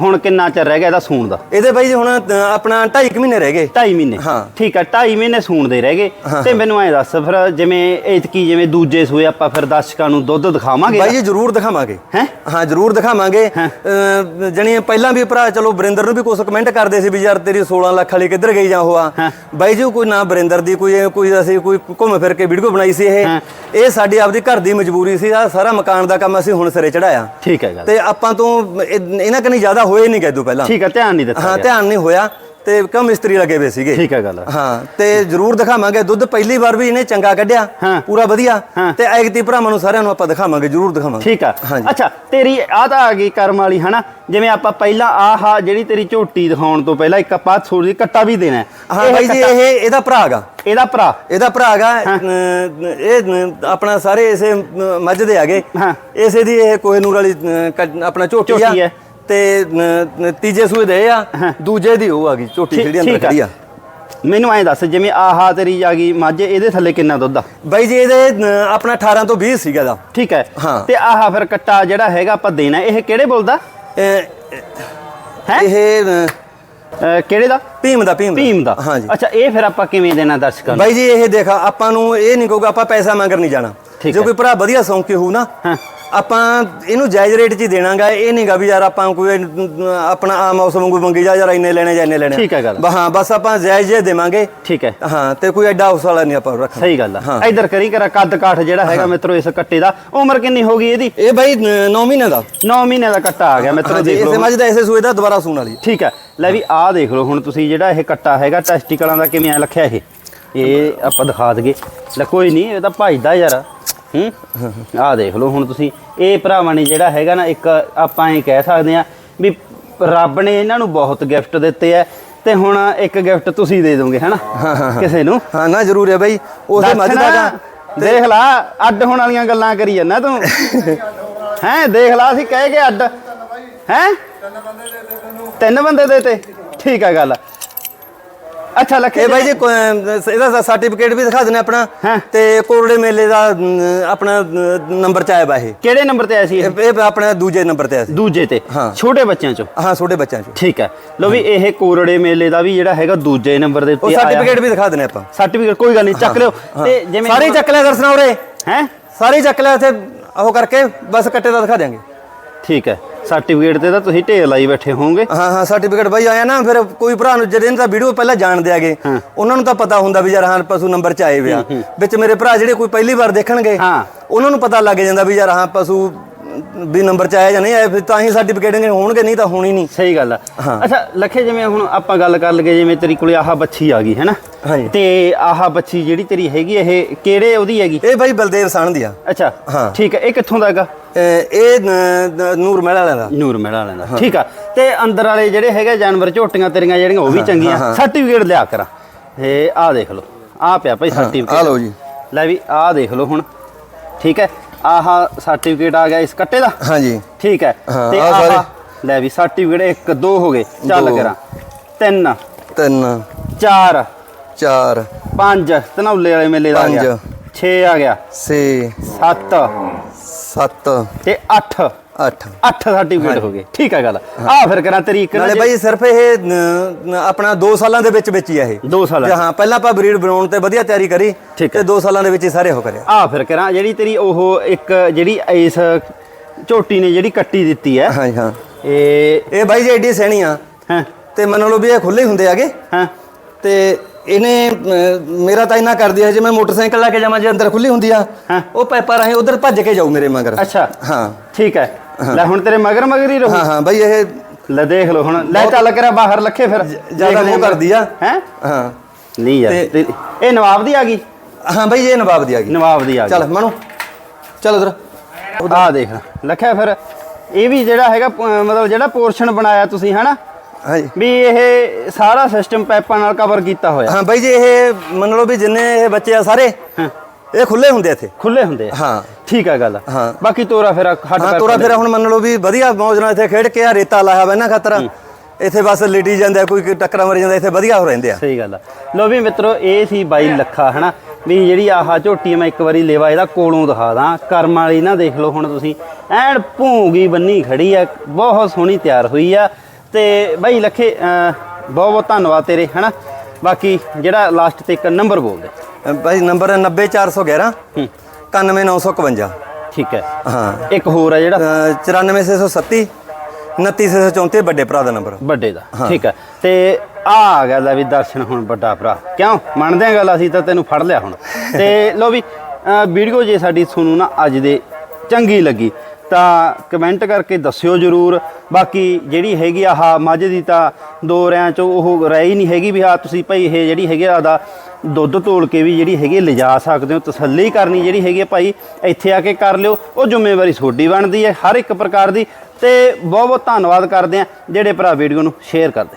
ਹੁਣ ਕਿੰਨਾ ਚਿਰ ਰਹਿ ਗਿਆ ਇਹਦਾ ਸੂਣ ਦਾ? ਇਹਦੇ ਬਾਈ ਜੀ ਹੁਣ ਆਪਣਾ 2.5 ਮਹੀਨੇ ਰਹਿ ਗਏ। 2.5 ਮਹੀਨੇ। ਹਾਂ। ਠੀਕ ਹੈ 2.5 ਮਹੀਨੇ ਸੂਣ ਦੇ ਰਹਿ ਗਏ। ਤੇ ਮੈਨੂੰ ਐਂ ਦੱਸ ਫਿਰ ਜਿਵੇਂ ਐਤਕੀ ਜਿਵੇਂ ਦੂਜੇ ਸੂਏ ਆਪਾਂ ਫਿਰ ਦਰਸ਼ਕਾਂ ਨੂੰ ਦੁੱਧ ਦਿਖਾਵਾਂਗੇ ਬਾਈ ਜੀ ਜ਼ਰੂਰ ਦਿਖਾਵਾਂਗੇ। ਹੈਂ? ਹਾਂ ਜ਼ਰੂਰ ਦਿਖਾਵਾਂਗੇ। ਹਾਂ। ਜਣੀ ਪਹਿਲਾਂ ਵੀ ਭਰਾ ਚਲੋ ਬਰਿੰਦਰ ਨੂੰ ਵੀ ਕੁਝ ਕਮੈਂਟ ਕਰਦੇ ਸੀ ਵੀ ਯਾਰ ਤੇਰੀ 16 ਲੱਖ ਵਾਲੀ ਕਿੱਧਰ ਗਈ ਜਾਂ ਹੋਆ ਹਾਂ। ਬਾਈ ਜੀ ਕੋਈ ਨਾ ਬਰਿੰਦਰ ਦੀ ਕੋਈ ਕੋਈ ਅਸੀਂ ਕੋਈ ਘੁੰਮ ਫਿਰ ਕੇ ਵੀਡੀਓ ਬਣਾਈ ਸੀ ਇਹ। ਹਾਂ। ਇਹ ਸਾਡੀ ਆਪਦੀ ਘਰ ਦੀ ਮਜਬੂਰੀ ਸੀ ਆ ਸਾਰਾ ਮਕਾਨ ਦਾ ਕੰਮ ਅਸੀਂ ਹੁਣ ਸਿਰੇ ਚੜਾਇਆ। ਠੀਕ ਹੈ ਗੱਲ। ਤੇ ਆਪਾਂ ਤੋਂ ਇਹ- ਇਹਨਾਂ ਕਨੀ ਜ਼ਿਆਦਾ ਹੋਏ ਨਹੀਂ ਗੈਦੂ ਪਹਿਲਾਂ। ਠੀਕ ਹੈ ਧਿਆਨ ਨਹੀਂ ਦਿੱਤਾ ਹਾਂ ਗਿਆ। ਧਿਆਨ ਨਹੀਂ ਹੋਇਆ ਤੇ ਕਿਉਂ ਮਿਸਤਰੀ ਲੱਗੇ ਹੋਏ ਸੀਗੇ? ਠੀਕ ਹੈ ਗੱਲ ਹਾਂ ਤੇ ਜਰੂਰ ਦਿਖਾਵਾਂਗੇ। ਦੁੱਧ ਪਹਿਲੀ ਵਾਰ ਵੀ ਇਹਨੇ ਚੰਗਾ ਕੱਢਿਆ। ਹਾਂ। ਪੂਰਾ ਵਧੀਆ। ਹਾਂ। ਤੇ ਐਗਤੀ ਭਰਾਵਾਂ ਨੂੰ ਸਾਰਿਆਂ ਨੂੰ ਆਪਾਂ ਦਿਖਾਵਾਂਗੇ ਜਰੂਰ ਦਿਖਾਵਾਂਗੇ। ਠੀਕ ਆ। ਹਾਂਜੀ। ਅੱਛਾ ਤੇਰੀ ਆ ਤਾਂ ਆ ਗਈ ਕਰਮ ਵਾਲੀ ਹਨਾ? ਜਿਵੇਂ ਆਪਾਂ ਪਹਿਲਾਂ ਆਹ ਜਿਹੜੀ ਤੇਰੀ ਝੋਟੀ ਦਿਖਾਉਣ ਤੋਂ ਪਹਿਲਾਂ ਇੱਕ ਆਪਾਂ ਥੋੜੀ ਕੱਟਾ ਵੀ ਦੇਣਾ ਹੈ। ਹਾਂ ਇਹ ਬਾਈ ਜੀ ਕੱਟਾ- ਇਹ ਇਹਦਾ ਭਰਾ ਹੈਗਾ। ਇਹਦਾ ਭਰਾ? ਇਹਦਾ ਭਰਾ ਹੈਗਾ। ਅਹ, ਇਹ ਆਪਣਾ ਸਾਰੇ ਇਸੇ ਮੱਝ ਦੇ ਹੈਗੇ। ਹਾਂ। ਇਸੇ ਦੀ ਇਹ ਕੋਹਨੂਰ ਵਾਲੀ ਕੱਟ- ਆਪਣਾ ਝੋਟੀ ਝੋਟੀ ਆ ਹੈ। ਤੇ ਤੀਜੇ ਸੂਏ ਦੇ ਆ ਦੂਜੇ ਦੀ ਉਹ ਆ ਗਈ ਝੋਟੀ ਠੀਕ- ਜਿਹੜੀ ਅੰਦਰ ਠੀਕ ਆ। ਖੜੀ ਆ। ਮੈਨੂੰ ਐਂ ਦੱਸ ਜਿਵੇਂ ਆਹ ਤੇਰੀ ਆ ਗਈ ਮੱਝ ਇਹਦੇ ਥੱਲੇ ਕਿੰਨਾ ਦੁੱਧ ਆ? ਬਾਈ ਜੀ ਇਹਦੇ ਆਪਣਾ 18 ਤੋਂ 20 ਸੀਗਾ ਦਾ ਠੀਕ ਹੈ। ਹਾਂ। ਤੇ ਆਹ ਫਿਰ ਕੱਟਾ ਜਿਹੜਾ ਹੈਗਾ ਆਪਾਂ ਦੇਣਾ ਇਹ ਕਿਹੜੇ ਬੋਲਦਾ ਇਹ ਹੈ? ਇਹ ਅਹ, ਕਿਹੜੇ ਦਾ? ਭੀਮ ਦਾ ਭੀਮ ਭੀਮ ਦਾ। ਹਾਂਜੀ ਅੱਛਾ ਇਹ ਫਿਰ ਆਪਾਂ ਕਿਵੇਂ ਦੇਣਾ ਦਰਸ਼ਕਾਂ ਨੂੰ? ਬਾਈ ਜੀ ਇਹ ਦੇਖ ਆਪਾਂ ਨੂੰ ਇਹ ਨਹੀਂ ਕਹੂਗਾ ਆਪਾਂ ਪੈਸਾ ਮੰਗਰ ਨਹੀਂ ਜਾਣਾ। ਠੀਕ ਜੇ ਹੈ। ਕੋਈ ਭਰਾ ਵਧੀਆ ਸੌਂਕੇ ਹੋਊ ਨਾ ਹਾਂ। ਆਪਾਂ ਇਹਨੂੰ ਜਾਇਜ਼ ਰੇਟ 'ਚ ਹੀ ਦੇਣਾਗਾ ਇਹ ਨਹੀਂਗਾ ਵੀ ਯਾਰ ਆਪਾਂ ਕੋਈ ਆਪਣਾ ਆਮ ਮੌਸਮ ਵਾਂਗੂ ਮੰਗੀ ਜਾ ਯਾਰ ਇੰਨੇ ਲੈਣੇ ਜਾਂ ਇੰਨੇ ਲੈਣੇ। ਠੀਕ ਹੈ ਗੱਲ। ਬ- ਹਾਂ ਬਸ ਆਪਾਂ ਜਾਇਜ਼ ਜੇ ਦੇਵਾਂਗੇ। ਠੀਕ ਹੈ। ਹਾਂ ਤੇ ਕੋਈ ਐਡਾ ਉਸ ਵਾਲਾ ਨਹੀਂ ਆਪਾਂ ਰੱਖਣਾ। ਸਹੀ ਗੱਲ ਆ। ਹਾਂ। ਇਧਰ ਕਰੀ ਕਰਾ ਕੱਦ ਕਾਠ ਜਿਹੜਾ ਹੈਗਾ ਮਿੱਤਰੋ ਇਸ ਕੱਟੇ ਦਾ। ਉਮਰ ਕਿੰਨੀ ਹੋ ਗਈ ਇਹਦੀ? ਇਹ ਬਾਈ 9 ਮਹੀਨੇ ਦਾ। 9 ਮਹੀਨੇ ਦਾ ਕੱਟਾ ਆ ਗਿਆ ਮਿੱਤਰੋ ਹਾਂਜੀ ਦੇਖ ਇਸੇ ਲਓ। ਮੱਝ ਦਾ ਇਸੇ ਸੂਏ ਦਾ ਦੁਬਾਰਾ ਸੂਣ ਵਾਲੀ ਠੀਕ ਹੈ। ਲੈ ਵੀ ਆਹ ਦੇਖ ਲਓ ਹੁਣ ਤੁਸੀਂ ਜਿਹੜਾ ਇਹ ਕੱਟਾ ਹੈਗਾ ਟੈਸਟੀਕਲਾਂ ਦਾ ਕਿਵੇਂ ਆ ਲਖਿਆ ਇਹ? ਇਹ ਆਪਾਂ ਦਿਖਾ ਦਗੇ ਲੈ ਕੋਈ ਨਹੀਂ ਇਹ ਤਾਂ ਭਜਦਾ ਯਾਰ। ਹੂੰ? ਆਹ ਦੇਖ ਲਓ ਹੁਣ ਤੁਸੀਂ। ਇਹ ਭਰਾਵਾਂ ਨੇ ਜਿਹੜਾ ਹੈਗਾ ਨਾ ਇੱਕ ਆਪਾਂ ਇਹ ਕਹਿ ਸਕਦੇ ਆ ਵੀ ਰੱਬ ਨੇ ਇਹਨਾਂ ਨੂੰ ਬਹੁਤ ਗਿਫਟ ਦਿੱਤੇ ਆ ਤੇ ਹੁਣ ਇੱਕ ਗਿਫਟ ਤੁਸੀਂ ਦੇ ਦੋਗੇ ਹੈਨਾ? ਕਿਸੇ ਨੂੰ? ਹਾਂ ਨਾ ਜ਼ਰੂਰ ਹੈ ਬਾਈ। ਉਸੇ ਮੱਝ ਦਾ ਦੇਖ ਲਾ ਅੱਡ ਹੋਣ ਵਾਲੀਆਂ ਗੱਲਾਂ ਕਰੀ ਜਾਂਦਾ ਤੂੰ। ਹੈਂ ਦੇਖ ਲਾ ਅਸੀਂ ਕਹਿ ਕੇ ਅੱਡ। ਹੈਂ? ਤਿੰਨ ਬੰਦੇ ਦੇ ਤੇ। ਠੀਕ ਆ ਗੱਲ। ਅੱਛਾ ਲੱਖੇ ਇਹ ਬਾਈ ਜੀ ਕੋ- ਇਹਦਾ ਸਰਟੀਫਿਕੇਟ ਵੀ ਦਿਖਾ ਦਿੰਦੇ ਆਪਣਾ ਹਾਂ। ਤੇ ਕੋਰੜੇ ਮੇਲੇ ਦਾ ਅਮ, ਆਪਣਾ ਨੰਬਰ ਚ ਆਇਆ ਵਾ ਇਹ। ਕਿਹੜੇ ਨੰਬਰ ਤੇ ਆਇਆ ਸੀ ਇਹ? ਇਹ ਇਹ ਆਪਣਾ ਦੂਜੇ ਨੰਬਰ ਤੇ ਆਇਆ ਸੀ। ਦੂਜੇ ਤੇ। ਹਾਂ। ਛੋਟੇ ਬੱਚਿਆਂ ਚੋਂ? ਹਾਂ ਛੋਟੇ ਬੱਚਿਆਂ ਚ। ਠੀਕ ਹੈ। ਲੋ ਵੀ ਇਹ ਕੋਰੜੇ ਮੇਲੇ ਦਾ ਵੀ ਜਿਹੜਾ ਹੈਗਾ ਦੂਜੇ ਨੰਬਰ ਦੇ ਉਹ ਉੱਤੇ ਆਇਆ। ਸਰਟੀਫਿਕੇਟ ਵੀ ਦਿਖਾ ਦਿੰਦੇ ਆਪਾਂ। ਸਰਟੀਫਿਕੇਟ ਕੋਈ ਗੱਲ ਨਹੀਂ ਚੱਕ ਲਿਓ। ਤੇ ਜਿਵੇਂ ਸਾਰੇ ਚੱਕ ਲਿਆ ਦਰਸ਼ਨਾ ਉਰੇ? ਹੈ? ਸਾਰੇ ਚੱਕ ਲਿਆ ਇੱਥੇ ਉਹ ਕਰਕੇ ਬਸ ਕੱਟੇ ਦਾ ਦਿਖਾ ਦਿਆਂਗੇ। ਠੀਕ ਹੈ। ਸਰਟੀਫਿਕੇਟ ਤੇ ਤਾਂ ਤੁਸੀਂ ਢੇਰ ਲਾਈ ਬੈਠੇ ਹੋਵੋਗੇ। ਹਾਂ ਹਾਂ ਸਰਟੀਫਿਕੇਟ ਬਾਈ ਆਇਆ ਨਾ ਫਿਰ ਕੋਈ ਭਰਾ ਨੂੰ ਜਿਹੜੇ ਤਾਂ ਵੀਡੀਓ ਪਹਿਲਾਂ ਜਾਣਦੇ ਆਗੇ ਉਹਨਾਂ ਨੂੰ ਤਾਂ ਪਤਾ ਹੁੰਦਾ ਵੀ ਯਾਰ ਹਾਂ ਪਸ਼ੂ ਨੰਬਰ ਚ ਆਏ ਵੇ ਆ। ਵਿੱਚ ਮੇਰੇ ਭਰਾ ਜਿਹੜੇ ਕੋਈ ਪਹਿਲੀ ਵਾਰ ਦੇਖਣਗੇ ਹਾਂ। ਉਹਨਾਂ ਨੂੰ ਪਤਾ ਲੱਗ ਜਾਂਦਾ ਵੀ ਯਾਰ ਹਾਂ ਪਸ਼ੂ ਵੀ ਨੰਬਰ ਚ ਆਇਆ ਜਾਂ ਨਹੀਂ ਆਇਆ ਫਿਰ ਤਾਂ ਹੀ ਸਰਟੀਫਿਕੇਟ ਹੋਣਗੇ ਨਹੀਂ ਤਾਂ ਹੋਣੀ ਨਹੀਂ। ਸਹੀ ਗੱਲ ਆ। ਅੱਛਾ ਲੱਖੇ ਜਿਵੇਂ ਹੁਣ ਆਪਾਂ ਗੱਲ ਕਰ ਲਗੇ ਜਿਵੇਂ ਤੇਰੀ ਕੋਲੇ ਆਹ ਬੱਚੀ ਆ ਗਈ ਹੈ ਨਾ। ਤੇ ਆਹ ਬੱਚੀ ਜਿਹੜੀ ਤੇਰੀ ਹੈਗੀ ਇਹ ਕਿਹੜੇ ਉਹਦੀ ਹੈਗੀ? ਇਹ ਬਾਈ ਬਲਦੇਵ ਸਾਣ ਦੀ ਆ। ਅੱਛਾ। ਹਾਂ। ਠੀਕ ਹੈ ਇਹ ਕਿੱਥੋਂ ਦਾ ਹੈਗਾ? ਇਹ ਨੂਰ ਮਹਿਲ ਵਾਲਿਆਂ ਦਾ। ਨੂਰ ਮਹਿਲਾ ਵਾਲਿਆਂ ਦਾ। ਠੀਕ ਆ। ਤੇ ਅੰਦਰ ਵਾਲੇ ਜਿਹੜੇ ਹੈਗੇ ਜਾਨਵਰ ਝੋਟੀਆਂ ਤੇਰੀਆਂ ਜਿਹੜੀਆਂ ਉਹ ਵੀ ਚੰਗੀਆਂ। ਸਰਟੀਫਿਕੇਟ ਲਿਆ ਕਰਾਂ। ਇਹ ਆਹ ਦੇਖ ਲਓ। ਆਹ ਪਿਆ ਭਾਈ ਸਰਟੀਫਿਕੇਟ ਆਹ ਲਓ ਜੀ। ਲੈ ਵੀ ਆਹ ਦੇਖ ਲਓ ਹੁਣ। ਠੀਕ ਹੈ। ਆਹ ਸਰਟੀਫਿਕੇਟ ਆ ਗਿਆ ਇਸ ਕੱਟੇ ਦਾ? ਹਾਂਜੀ ਠੀਕ ਹੈ। ਤੇ ਆਹ ਲੈ ਵੀ ਸਰਟੀਫਿਕੇਟ 1 2 ਹੋ ਗਏ। ਚੱਲ। ਕਰਾਂ। 3 ਤਿੰਨ। 4 ਚਾਰ। 5 ਧਨੌਲੇ ਵਾਲੇ ਮੇਲੇ ਦਾ ਆ ਗਿਆ। ਪੰਜ। 6 ਆ ਗਿਆ। ਛੇ। 7 ਸੱਤ। ਤੇ 8 ਅੱਠ। 8 ਸਰਟੀਫਿਕੇਟ ਹੋ ਗਏ। ਠੀਕ ਹੈ ਗੱਲ। ਆ ਫਿਰ ਕਰਾਂ ਤੇਰੀ ਇੱਕ ਨਾ ਨਾਲੇ ਬਾਈ ਸਿਰਫ ਇਹ ਆਪਣਾ 2 ਸਾਲਾਂ ਦੇ ਵਿੱਚ ਵਿੱਚ ਹੀ ਆ ਇਹ। ਦੋ ਸਾਲਾਂ ਤੇ ਹਾਂ ਪਹਿਲਾਂ ਆਪਾਂ ਬਰੀਡ ਬਣਾਉਣ ਤੇ ਵਧੀਆ ਤਿਆਰੀ ਕਰੀ ਤੇ 2 ਸਾਲਾਂ ਦੇ ਵਿੱਚ ਹੀ ਸਾਰੇ ਹੋ ਕਰਿਆ। ਆ ਫਿਰ ਕਰਾਂ ਜਿਹੜੀ ਤੇਰੀ ਉਹ ਇੱਕ ਜਿਹੜੀ ਇਸ ਝੋਟੀ ਨੇ ਜਿਹੜੀ ਕੱਟੀ ਦਿੱਤੀ ਹੈ। ਹਾਂਜੀ ਹਾਂ। ਇਹ ਇਹ ਬਾਈ ਜੀ ਐਡੀ ਸੈਣੀ ਆ। ਹਾਂ। ਤੇ ਮੰਨ ਲਓ ਵੀ ਇਹ ਖੁੱਲੇ ਹੁੰਦੇ ਆਗੇ ਹਾਂ। ਤੇ ਇਹਨੇ ਮੇਰਾ ਤਾਂ ਇੰਨਾ ਕਰਦੀ ਹੈ ਜੇ ਮੈਂ ਮੋਟਰਸਾਈਕਲ ਲੈ ਕੇ ਜਾਵਾਂ ਜੇ ਅੰਦਰ ਖੁੱਲੀ ਹੁੰਦੀ ਆ। ਉਹ ਪੈਪਾ ਰਾਹੀਂ ਉਧਰ ਭੱਜ ਕੇ ਜਾਊ ਮੇਰੇ ਮਗਰ। ਅੱਛਾ। ਹਾਂ। ਠੀਕ ਹੈ। ਲੈ ਹੁਣ ਤੇਰੇ ਮਗਰ ਮਗਰ ਹੀ ਰਹੂ। ਹਾਂ ਹਾਂ ਬਾਈ ਇਹ ਲੈ ਦੇਖ ਲਓ ਹੁਣ। ਲੈ ਚੱਲ ਕਰਾਂ ਬਾਹਰ ਲੱਖੇ ਫਿਰ। ਜ਼ਿਆਦਾ ਮੂੰਹ ਕਰਦੀ ਆ। ਹੈ? ਹਾਂ। ਨਹੀਂ ਯਾਰ ਇਹ ਨਵਾਬ ਦੀ ਆ ਗਈ? ਹਾਂ ਬਾਈ ਇਹ ਨਵਾਬ ਦੀ ਆ ਗਈ। ਨਵਾਬ ਦੀ ਆ ਚੱਲ ਮਨੂ। ਚੱਲ ਉਧਰ। ਆ ਦੇਖ ਲੱਖਿਆ ਫਿਰ। ਇਹ ਵੀ ਜਿਹੜਾ ਹੈਗਾ ਮਤਲਬ ਜਿਹੜਾ ਪੋਰਸ਼ਨ ਬਣਾਇਆ ਤੁਸੀਂ ਹਨਾ? ਹਾਂਜੀ। ਵੀ ਇਹ ਸਾਰਾ ਸਿਸਟਮ ਪਾਈਪਾਂ ਨਾਲ ਕਵਰ ਕੀਤਾ ਹੋਇਆ। ਹਾਂ ਬਾਈ ਜੀ ਇਹ ਮੰਨ ਲਓ ਵੀ ਜਿੰਨੇ ਇਹ ਬੱਚੇ ਆ ਸਾਰੇ ਹਾਂ। ਇਹ ਖੁੱਲੇ ਹੁੰਦੇ ਇੱਥੇ। ਖੁੱਲੇ ਹੁੰਦੇ ਆ। ਹਾਂ। ਠੀਕ ਆ ਗੱਲ। ਹਾਂ। ਬਾਕੀ ਤੋਰਾ ਫਿਰ ਹੱਟ ਹਾਂ ਤੋਰਾ ਫਿਰ ਹੁਣ ਮੰਨ ਲਓ ਵੀ ਵਧੀਆ ਮੌਜ ਨਾਲ ਇੱਥੇ ਖੇਡ ਕੇ ਆ ਰੇਤਾ ਲਾਇਆ ਵਾ ਇਹਨਾਂ ਖਾਤਰ। ਇੱਥੇ ਬਸ ਲਿਟੀ ਜਾਂਦਾ ਕੋਈ ਟੱਕਰਾਂ ਮਰ ਜਾਂਦਾ ਇੱਥੇ ਵਧੀਆ ਹੋ ਰਹਿੰਦੇ ਆ। ਸਹੀ ਗੱਲ ਆ। ਲੋ ਵੀ ਮਿੱਤਰੋ ਇਹ ਸੀ ਬਾਈ ਲੱਖਾ ਹਨਾ? ਵੀ ਜਿਹੜੀ ਆਹ ਝੋਟੀ ਮੈਂ ਇੱਕ ਵਾਰੀ ਲੈਵਾ ਇਹਦਾ ਕੋਲੋਂ ਦਿਖਾ ਦਾਂ। ਕਰਮ ਵਾਲੀ ਨਾ ਦੇਖ ਲਓ ਹੁਣ ਤੁਸੀਂ। ਐਨ ਭੂੰਗੀ ਬੰਨੀ ਖੜੀ ਆ ਬਹੁਤ ਸੋਹਣੀ ਤਿਆਰ ਹੋਈ ਆ। ਤੇ ਬਾਈ ਲੱਖੇ ਬਹੁਤ ਬਹੁਤ ਧੰਨਵਾਦ ਤੇਰੇ ਹਨਾ? ਬਾਕੀ ਜਿਹੜਾ ਲਾਸਟ ਤੇ ਇੱਕ ਨੰਬਰ ਬੋਲ ਦੇ ਅ, ਬਾਈ ਨੰਬਰ 90411 ਹੂੰ। 91951 ਠੀਕ ਹੈ। ਹਾਂ। ਇੱਕ ਹੋਰ ਆ ਜਿਹੜਾ? ਅ, 94637 29634 ਵੱਡੇ ਭਰਾ ਦਾ ਨੰਬਰ ਵੱਡੇ ਦਾ। ਠੀਕ ਹੈ। ਤੇ ਆ ਆ ਗਿਆ ਲੈ ਵੀ ਦਰਸ਼ਨ ਹੁਣ ਵੱਡਾ ਭਰਾ। ਕਿਉਂ? ਮੰਨਦੇ ਆ ਗੱਲ ਅਸੀਂ ਤਾਂ ਤੈਨੂੰ ਫੜ ਲਿਆ ਹੁਣ। ਤੇ ਲੋ ਵੀ ਵੀਡੀਓ ਜੇ ਸਾਡੀ ਤੁਹਾਨੂੰ ਨਾ ਅੱਜ ਦੇ ਚੰਗੀ ਲੱਗੀ। ਤਾਂ ਕਮੈਂਟ ਕਰਕੇ ਦੱਸਿਓ ਜਰੂਰ। ਬਾਕੀ ਜਿਹੜੀ ਹੈਗੀ ਆਹ ਮੱਝ ਦੀ ਤਾਂ ਦੋ ਰਿਆਂ ਚ ਉਹ ਰਹਿ ਹੀ ਨਹੀਂ ਹੈਗੀ ਵੀ ਹਾਂ ਤੁਸੀਂ ਭਾਈ ਇਹ ਜਿਹੜੀ ਹੈਗੀ ਆ ਦਾ ਦੁੱਧ ਤੋਲ ਕੇ ਵੀ ਜਿਹੜੀ ਹੈਗੀ ਲਿਜਾ ਸਕਦੇ ਹੋ, ਤਸੱਲੀ ਕਰਨੀ ਜਿਹੜੀ ਹੈਗੀ ਆ ਭਾਈ ਇੱਥੇ ਆ ਕੇ ਕਰ ਲਿਓ। ਉਹ ਜ਼ਿੰਮੇਵਾਰੀ ਤੁਹਾਡੀ ਬਣਦੀ ਹੈ ਹਰ ਇੱਕ ਪ੍ਰਕਾਰ ਦੀ। ਤੇ ਬਹੁਤ ਬਹੁਤ ਧੰਨਵਾਦ ਕਰਦੇ ਆ ਜਿਹੜੇ ਭਰਾ ਵੀਡੀਓ ਨੂੰ ਸ਼ੇਅਰ ਕਰਦੇ